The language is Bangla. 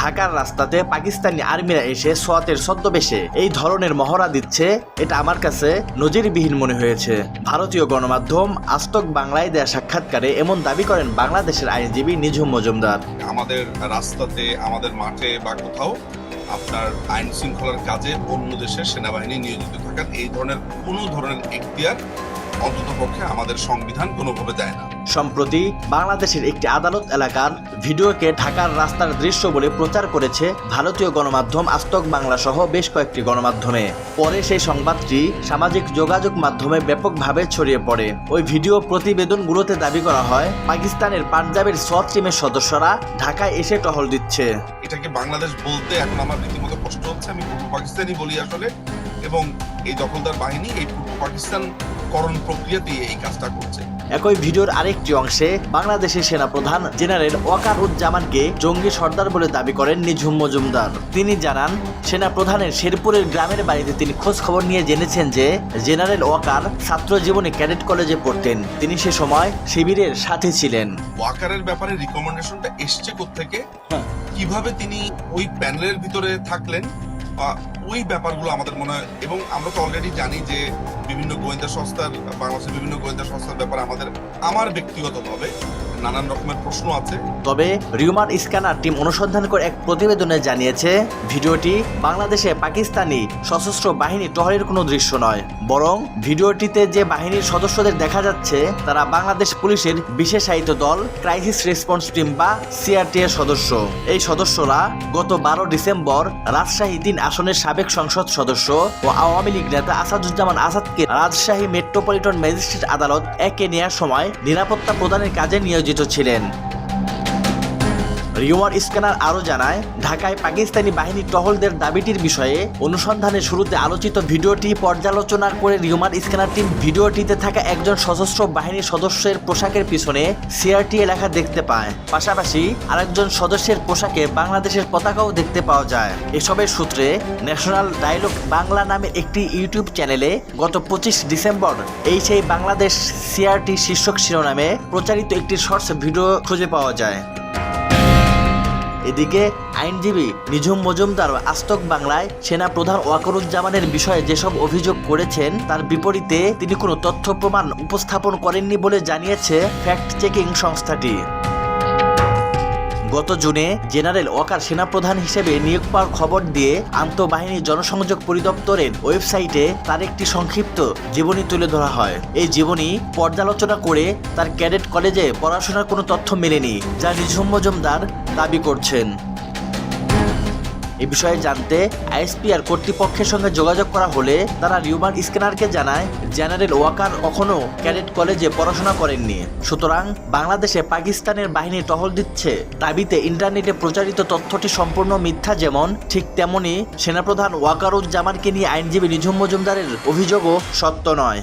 ঢাকার রাস্তাতে পাকিস্তানি আর্মিরা এসে সোয়াতের ছদ্মবেশে এই ধরনের মহড়া দিচ্ছে, এটা আমার কাছে নজিরবিহীন মনে হয়েছে। ভারতীয় গণমাধ্যম আস্তক বাংলায় দেয়া সাক্ষাৎকারে এমন দাবি করেন বাংলাদেশের আইনজীবী নিঝুম মজুমদার। আমাদের রাস্তাতে, আমাদের মাঠে বা কোথাও আপনার আইন শৃঙ্খলার কাজে অন্য দেশের সেনাবাহিনী নিয়োজিত থাকার এই ধরনের কোনো ধরনের এখতিয়ার অন্তত পক্ষে আমাদের সংবিধান কোনোভাবে দেয় না। সম্প্রতি বাংলাদেশের একটি আদালত এলাকার ভিডিওকে ঢাকার রাস্তার দৃশ্য বলে প্রচার করেছে ভারতীয় গণমাধ্যম আস্তক বাংলা সহ বেশ কয়েকটি গণমাধ্যমে। পরে সেই সংবাদটি সামাজিক যোগাযোগ মাধ্যমে ব্যাপকভাবে ছড়িয়ে পড়ে। ওই ভিডিও প্রতিবেদনগুলোতে দাবি করা হয় পাকিস্তানের পাঞ্জাবের সৎ টিমের সদস্যরা ঢাকায় এসে টহল দিচ্ছে। এটাকে বাংলাদেশ বলতে এখন আমার রীতিমতো কষ্ট হচ্ছে আমি পূর্ব পাকিস্তানি বলি আসলে। এবং এই দখলদার বাহিনী এই পূর্ব পাকিস্তান করণ প্রক্রিয়া দিয়ে এই কাজটা করছে। একই ভিডিওর আরেকটি অংশে বাংলাদেশের সেনাপ্রধান জেনারেল ওয়াকারুজ্জামানকে জঙ্গি সর্দার বলে দাবি করেন নিঝুম মজুমদার। তিনি জানান সেনাপ্রধানের শেরপুরের গ্রামের বাড়িতে তিনি খোঁজ খবর নিয়ে জেনেছেন যে জেনারেল ওয়াকার ছাত্র জীবনে ক্যাডেট কলেজে পড়তেন। তিনি সে সময় শিবিরের সাথে ছিলেন। ওয়াকারের ব্যাপারে রিকমেন্ডেশনটা এসছে থেকে কীভাবে তিনি ওই প্যানেলের ভিতরে থাকলেন? ওই ব্যাপারগুলো আমাদের মনে হয়, এবং আমরা তো অলরেডি জানি যে বিভিন্ন গোয়েন্দা সংস্থার, বাংলাদেশের বিভিন্ন গোয়েন্দা সংস্থার ব্যাপারে আমাদের, আমার ব্যক্তিগতভাবে। নানান রকমের প্রশ্ন আছে। তবে রিউমার স্ক্যানার টিম অনুসন্ধান করে এক প্রতিবেদনে জানিয়েছে, ভিডিওটি বাংলাদেশে পাকিস্তানি সশস্ত্র বাহিনী টহলের কোনো দৃশ্য নয়। বরং ভিডিওটিতে যে বাহিনীর সদস্যদের দেখা যাচ্ছে, তারা বাংলাদেশ পুলিশের বিশেষায়িত দল, ক্রাইসিস রেসপন্স টিম বা সিআরটি এর সদস্য। এই সদস্যরা গত বারো ডিসেম্বর রাজশাহী তিন আসনের সাবেক সংসদ সদস্য ও আওয়ামী লীগ নেতা আসাদুজ্জামান আসাদকে রাজশাহী মেট্রোপলিটন ম্যাজিস্ট্রেট আদালত একে নেওয়ার সময় নিরাপত্তা প্রদানের কাজে নিয়োজিত ছিলেন। রিওয়ার স্ক্যানার আরও জানায়, ঢাকায় পাকিস্তানি বাহিনী টহলদের দাবিটির বিষয়ে অনুসন্ধানের শুরুতে আলোচিত ভিডিওটি পর্যালোচনা করে রিওমার স্ক্যানার টিম ভিডিওটিতে থাকা একজন সশস্ত্র বাহিনীর সদস্যের পোশাকের পিছনে সিআরটি লেখা দেখতে পায়। পাশাপাশি আরেকজন সদস্যের পোশাকে বাংলাদেশের পতাকাও দেখতে পাওয়া যায়। এসবের সূত্রে ন্যাশনাল ডায়লগ বাংলা নামে একটি ইউটিউব চ্যানেলে গত পঁচিশ ডিসেম্বর এই সেই বাংলাদেশ সিআরটি শীর্ষক শিরোনামে প্রচারিত একটি শর্টস ভিডিও খুঁজে পাওয়া যায়। এদিকে আইনজীবী নিঝুম মজুমদার আস্তক বাংলায় সেনা প্রধান ওয়াকরুজ্জামানের বিষয়ে যেসব অভিযোগ করেছেন, তার বিপরীতে তিনি কোনো তথ্য প্রমাণ উপস্থাপন করেননি বলে জানিয়েছে ফ্যাক্ট চেকিং সংস্থাটি। গত জুনে জেনারেল ওয়াকার সেনাপ্রধান হিসেবে নিয়োগ পাওয়ার খবর দিয়ে আন্তঃবাহিনী জনসংযোগ পরিদপ্তরের ওয়েবসাইটে তার একটি সংক্ষিপ্ত জীবনী তুলে ধরা হয়। এই জীবনী পর্যালোচনা করে তার ক্যাডেট কলেজে পড়াশোনার কোনো তথ্য মেলেনি, যা নিঝুম মজুমদার দাবি করছেন। এ বিষয়ে জানতে আইএসপিআর কর্তৃপক্ষের সঙ্গে যোগাযোগ করা হলে তারা রিউমার স্ক্যানারকে জানায়, জেনারেল ওয়াকার কখনো ক্যাডেট কলেজে পড়াশোনা করেননি। সুতরাং বাংলাদেশে পাকিস্তানের বাহিনী টহল দিচ্ছে। দাবিতে ইন্টারনেটে প্রচারিত তথ্যটি সম্পূর্ণ মিথ্যা যেমন, ঠিক তেমনি সেনাপ্রধান ওয়াকারুজ্জামানকে নিয়ে আইনজীবী নিঝুম মজুমদারের অভিযোগও সত্য নয়।